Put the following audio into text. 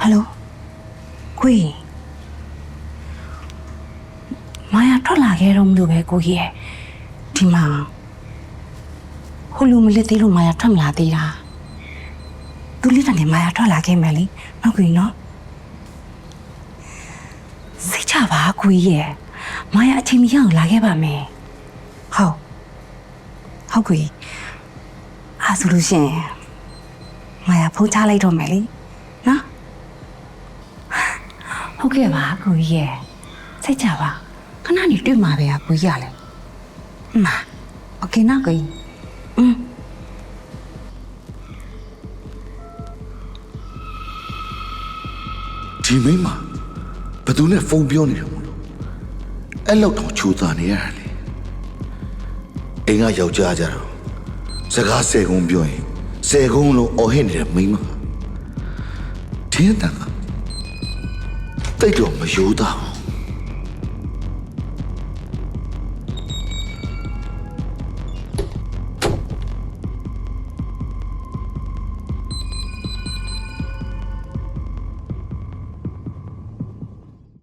ဟယ်လိုကိုကြီးမာယာထွက်လာခဲ့တော့မလို့ပဲကိုကြီးရဲ့ဒီမှာဟိုလူမလက်သေးလို့မာယာထွက်မလာသေးတာသူလေးတန်နေမာယာထွက်လာခဲ့မယ်လေဟုတ်ကိုကြီးနော်စိတ်ချပါကိုကြီးရဲ့မာယာအချိန်မရအောင်လာခဲ့ပါမယ်ဟုတ်ဟုတ်ကိုကြီး အားဆိုလို့ရှရင်မာယာဖုန်းချလိုက်တော့မယ်လေနော် ဟုတ်ကဲ့ပါကိုကြီးရဲ့စိတ်ကြပါခဏနေတွေ့မှာပဲอ่ะကိုကြီးရလဲအမโอเคနော်ကိုကြီးอืม ဒီမိန်းမဘယ်သူနဲ့ဖုန်းပြောနေတယ်မို့လို့အဲ့လောက်တော့ချိုးသားနေရတယ်လေအိမ်ကယောက်ျားကြတော့ စကားဆယ်ကုန်းပြောရင်ဆယ်ကုန်းလုံးအော်ဟစ်နေတဲ့မိန်းမထင်းတန်ကတိတ်တော့မယိုးသားဘူး